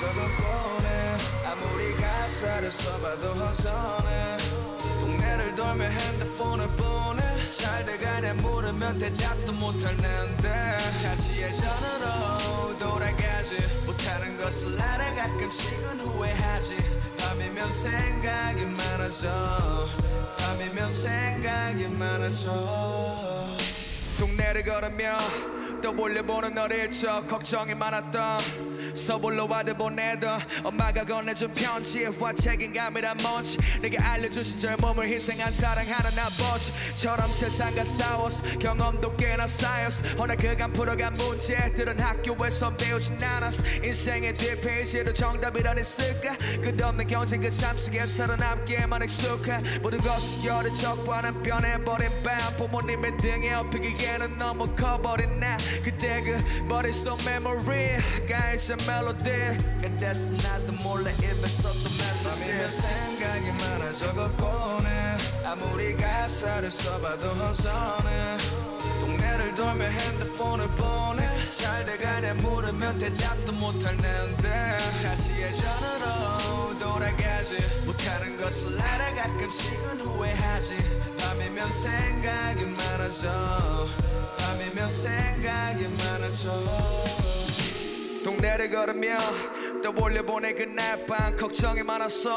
적었고 네 아무리 가사를 써봐도 허전해. 동네를 돌며 핸드폰을 보내. 잘 돼가냐 물으면 대답도 못할 nen데. 다시 예전으로 돌아가지 못하는 것을 알아 가끔씩은 후회하지. 밤이면 생각이 많아져. 밤이면 생각이 많아져. 동네를 걸으며 떠올려보는 너를 적 걱정이 많았던 서울로 와드 보내던 엄마가 건네준 편지와 책임감이란 뭔지. 내게 시절 몸을 희생한 사랑하는 아버지처럼 세상과 싸웠어 경험도 꽤나 쌓였어 허나 그간 풀어간 문제들은 학교에서 배우진 않았어 인생의 뒷페이지로 정답이란 있을까? 끝없는 경쟁 그 삶 속에 살아남기에만 익숙한 모든 것이 열의 적과는 변해버린 밤. 부모님의 등에 업히기에는 너무 커버린 나 그때 그 머릿속 메모리가 이제 멜로디. 그래서 나도 몰래 입에 썼던 멜로디. 밤이면 생각이 많아 적었고 네 아무리 가사를 써봐도 허전해. 동네를 돌며 핸드폰을 보내. 잘 돼가냐 물으면 대답도 못할 nen데. 다시 예전으로 돌아가지 못하는 것을 알아 가끔씩은 후회하지. 밤이면 생각이 많아져. 밤이면 생각이 많아져 동네를 걸으며 떠올려 보내 그날 밤 걱정이 많았어.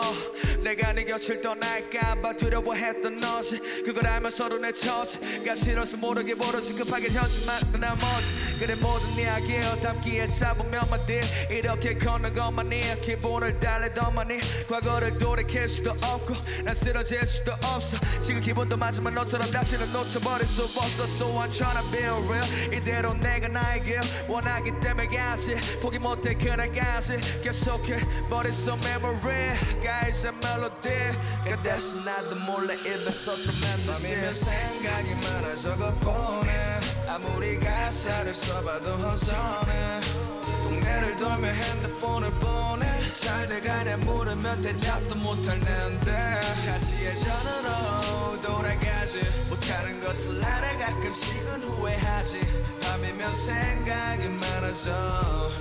내가 네 곁을 떠날까봐 두려워했던 너지. 그걸 알면서도 내 처지가 싫어서 모르게 벌어진 급하게 현실만 그 나머지. 그래 모든 이야기에 담기에 잡은 몇마디 이렇게 걷는 것만이 기분을 달래더만이. 과거를 돌이킬 수도 없고 난 쓰러질 수도 없어. 지금 기분도 맞지만 너처럼 다시는 놓쳐버릴 수 없어. So I'm tryna be real. 이대로 내가 나의 길 원하기 때문에 가시 포기 못해 그날까지 계속해 머릿속 메모리가 이제 멜로디 그래서 나도 몰래 입에 썼던 멜로디 밤이면 생각이 많아 적었고 네 아무리 가사를 써봐도 허전해. 동네를 돌며 핸드폰을 보내 잘 돼가냐 물으면 대답도 못할 nen데 다시 예전으로 돌아가지 못하는 것을 알아 가끔씩은 후회하지. 밤이면 생각이 많아져.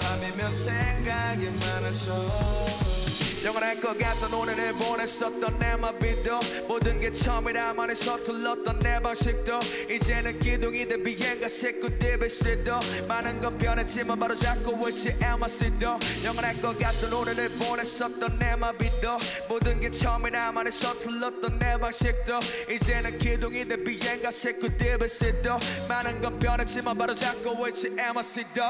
밤이면 생각이 많아져 영원할 것 같던 오늘을 보냈었던 내 마비도 모든 게 처음이라만이 서툴렀던 내 방식도 이제는 기둥이 돼 비행가 식구들 배시도 많은 건 변했지만 바로 잡고 있지 에마시도 영원할 것 같던 오늘을 보냈었던 내 마비도 모든 게 처음이라만이 서툴렀던 내 방식도 이제는 기둥이 돼 비행가 식구들 배시도 많은 건 변했지만 바로 잡고 있지 에마시도